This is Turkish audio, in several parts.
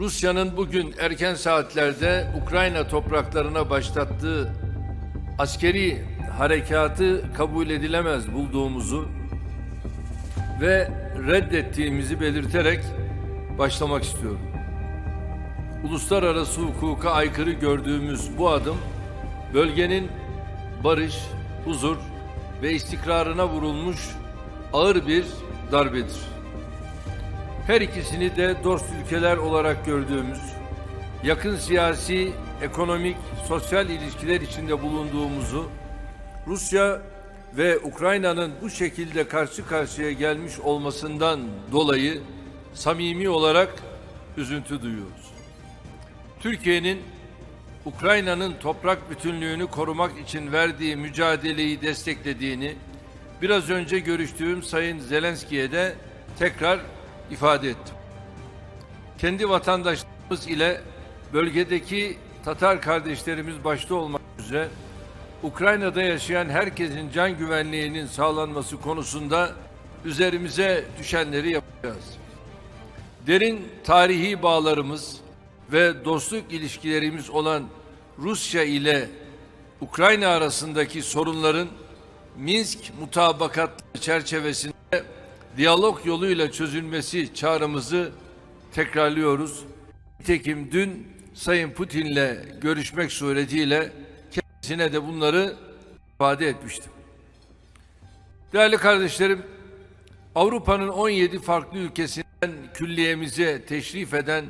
Rusya'nın bugün erken saatlerde Ukrayna topraklarına başlattığı askeri harekatı kabul edilemez bulduğumuzu ve reddettiğimizi belirterek başlamak istiyorum. Uluslararası hukuka aykırı gördüğümüz bu adım bölgenin barış, huzur ve istikrarına vurulmuş ağır bir darbedir. Her ikisini de dost ülkeler olarak gördüğümüz, yakın siyasi, ekonomik, sosyal ilişkiler içinde bulunduğumuzu, Rusya ve Ukrayna'nın bu şekilde karşı karşıya gelmiş olmasından dolayı samimi olarak üzüntü duyuyoruz. Türkiye'nin Ukrayna'nın toprak bütünlüğünü korumak için verdiği mücadeleyi desteklediğini biraz önce görüştüğüm Sayın Zelenski'ye de tekrar ifade ettim. Kendi vatandaşlarımız ile bölgedeki Tatar kardeşlerimiz başta olmak üzere Ukrayna'da yaşayan herkesin can güvenliğinin sağlanması konusunda üzerimize düşenleri yapacağız. Derin tarihi bağlarımız ve dostluk ilişkilerimiz olan Rusya ile Ukrayna arasındaki sorunların Minsk mutabakat çerçevesinde diyalog yoluyla çözülmesi çağrımızı tekrarlıyoruz. Nitekim dün Sayın Putin'le görüşmek suretiyle kendisine de bunları ifade etmiştim. Değerli kardeşlerim, Avrupa'nın 17 farklı ülkesinden külliyemize teşrif eden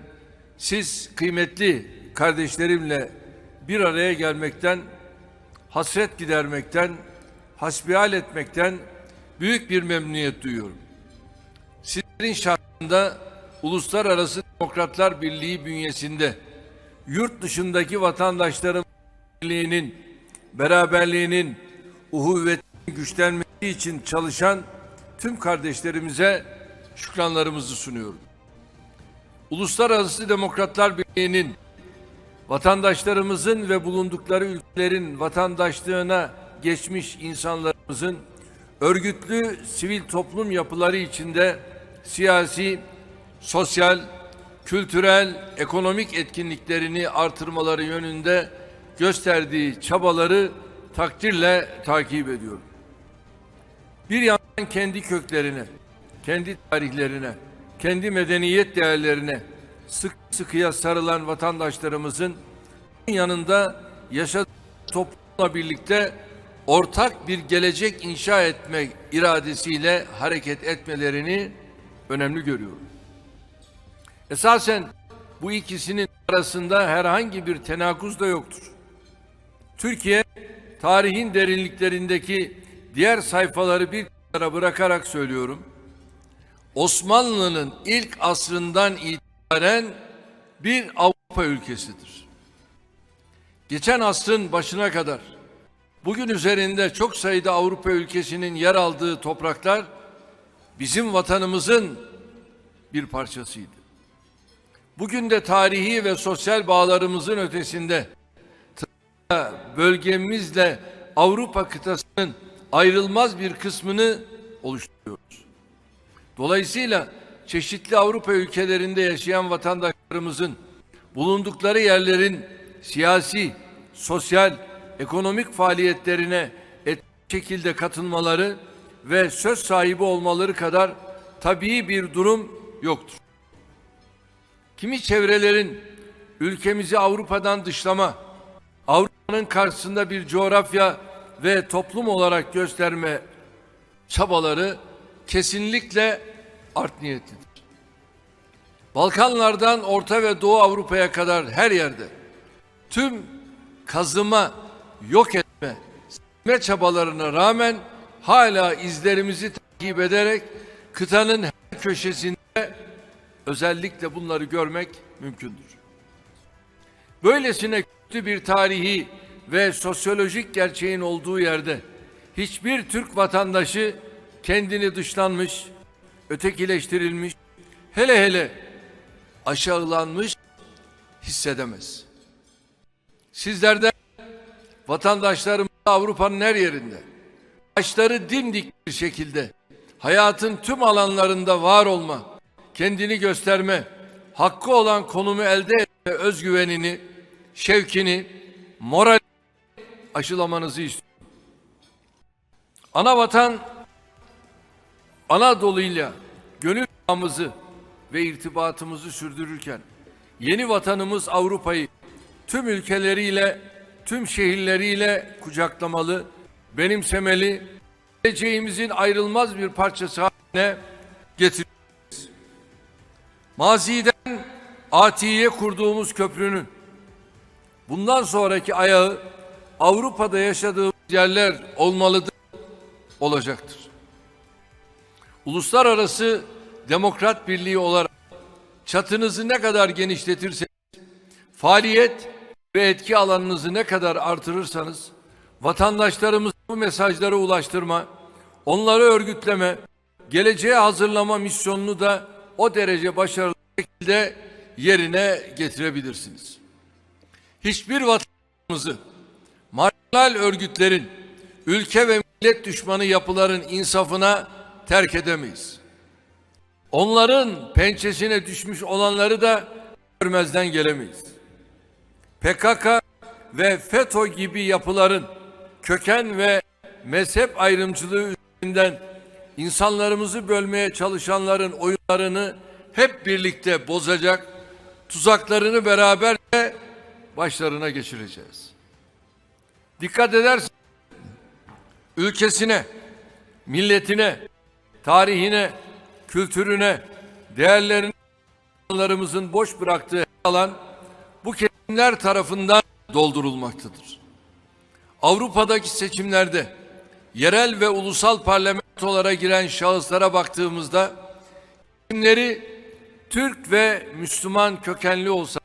siz kıymetli kardeşlerimle bir araya gelmekten, hasret gidermekten, hasbihal etmekten büyük bir memnuniyet duyuyorum. Sizlerin şartında Uluslararası Demokratlar Birliği bünyesinde yurt dışındaki vatandaşların birliğinin, beraberliğinin, uhuvvetinin güçlenmesi için çalışan tüm kardeşlerimize şükranlarımızı sunuyorum. Uluslararası Demokratlar Birliği'nin vatandaşlarımızın ve bulundukları ülkelerin vatandaşlığına geçmiş insanlarımızın örgütlü sivil toplum yapıları içinde siyasi, sosyal, kültürel, ekonomik etkinliklerini artırmaları yönünde gösterdiği çabaları takdirle takip ediyorum. Bir yandan kendi köklerine, kendi tarihlerine, kendi medeniyet değerlerine sık sıkıya sarılan vatandaşlarımızın yanında yaşadığı toplumla birlikte ortak bir gelecek inşa etmek iradesiyle hareket etmelerini önemli görüyorum. Esasen bu ikisinin arasında herhangi bir tenakuz da yoktur. Türkiye tarihin derinliklerindeki diğer sayfaları bir kenara bırakarak söylüyorum. Osmanlı'nın ilk asrından itibaren bir Avrupa ülkesidir. Geçen asrın başına kadar bugün üzerinde çok sayıda Avrupa ülkesinin yer aldığı topraklar bizim vatanımızın bir parçasıydı. Bugün de tarihi ve sosyal bağlarımızın ötesinde bölgemizle Avrupa kıtasının ayrılmaz bir kısmını oluşturuyoruz. Dolayısıyla çeşitli Avrupa ülkelerinde yaşayan vatandaşlarımızın bulundukları yerlerin siyasi, sosyal, ekonomik faaliyetlerine etkin şekilde katılmaları ve söz sahibi olmaları kadar tabii bir durum yoktur. Kimi çevrelerin ülkemizi Avrupa'dan dışlama, Avrupa'nın karşısında bir coğrafya ve toplum olarak gösterme çabaları kesinlikle art niyetlidir. Balkanlardan Orta ve Doğu Avrupa'ya kadar her yerde tüm kazıma, yok etme, silme çabalarına rağmen hala izlerimizi takip ederek kıtanın her köşesinde özellikle bunları görmek mümkündür. Böylesine kötü bir tarihi ve sosyolojik gerçeğin olduğu yerde hiçbir Türk vatandaşı kendini dışlanmış, ötekileştirilmiş, hele hele aşağılanmış hissedemez. Sizlerden vatandaşlarımız Avrupa'nın her yerinde başları dimdik bir şekilde hayatın tüm alanlarında var olma, kendini gösterme, hakkı olan konumu elde etme özgüvenini, şevkini, moral aşılamanızı istiyorum. Ana vatan Anadolu'yla gönül bağımızı ve irtibatımızı sürdürürken yeni vatanımız Avrupa'yı tüm ülkeleriyle, tüm şehirleriyle kucaklamalı, benimsemeli, geleceğimizin ayrılmaz bir parçası haline getirmeliyiz. Maziden Atiye kurduğumuz köprünün bundan sonraki ayağı Avrupa'da yaşadığımız yerler olmalıdır, olacaktır. Uluslararası demokrat birliği olarak çatınızı ne kadar genişletirseniz, faaliyet ve etki alanınızı ne kadar artırırsanız, vatandaşlarımız bu mesajları ulaştırma, onları örgütleme, geleceğe hazırlama misyonunu da o derece başarılı şekilde yerine getirebilirsiniz. Hiçbir vatandaşımızı marjinal örgütlerin, ülke ve millet düşmanı yapıların insafına terk edemeyiz. Onların pençesine düşmüş olanları da görmezden gelemeyiz. PKK ve FETÖ gibi yapıların köken ve mezhep ayrımcılığı üzerinden insanlarımızı bölmeye çalışanların oyunlarını hep birlikte bozacak, tuzaklarını beraberce başlarına geçireceğiz. Dikkat ederseniz ülkesine, milletine, tarihine, kültürüne, değerlerine insanlarımızın boş bıraktığı alan bu kesimler tarafından doldurulmaktadır. Avrupa'daki seçimlerde yerel ve ulusal parlamentolara giren şahıslara baktığımızda kimleri Türk ve Müslüman kökenli olsa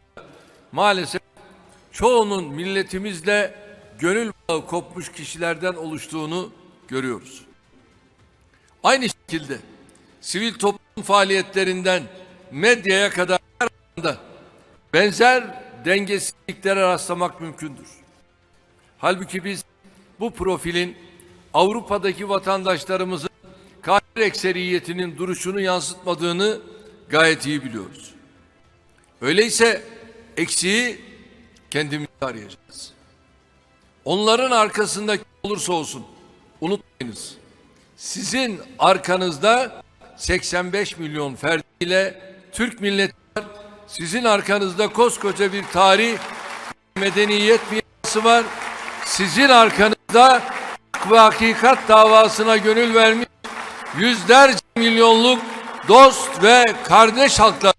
maalesef çoğunun milletimizle gönül bağı kopmuş kişilerden oluştuğunu görüyoruz. Aynı şekilde sivil toplum faaliyetlerinden medyaya kadar benzer dengesizliklere rastlamak mümkündür. Halbuki biz bu profilin Avrupa'daki vatandaşlarımızın kadir ekseriyetinin duruşunu yansıtmadığını gayet iyi biliyoruz. Öyleyse eksiği kendimizi arayacağız. Onların arkasında kim olursa olsun unutmayınız. Sizin arkanızda 85 milyon ferdiyle Türk milleti var. Sizin arkanızda koskoca bir tarih, medeniyet mirası var. Sizin arkanızda hak ve hakikat davasına gönül vermiş yüzlerce milyonluk dost ve kardeş halklar.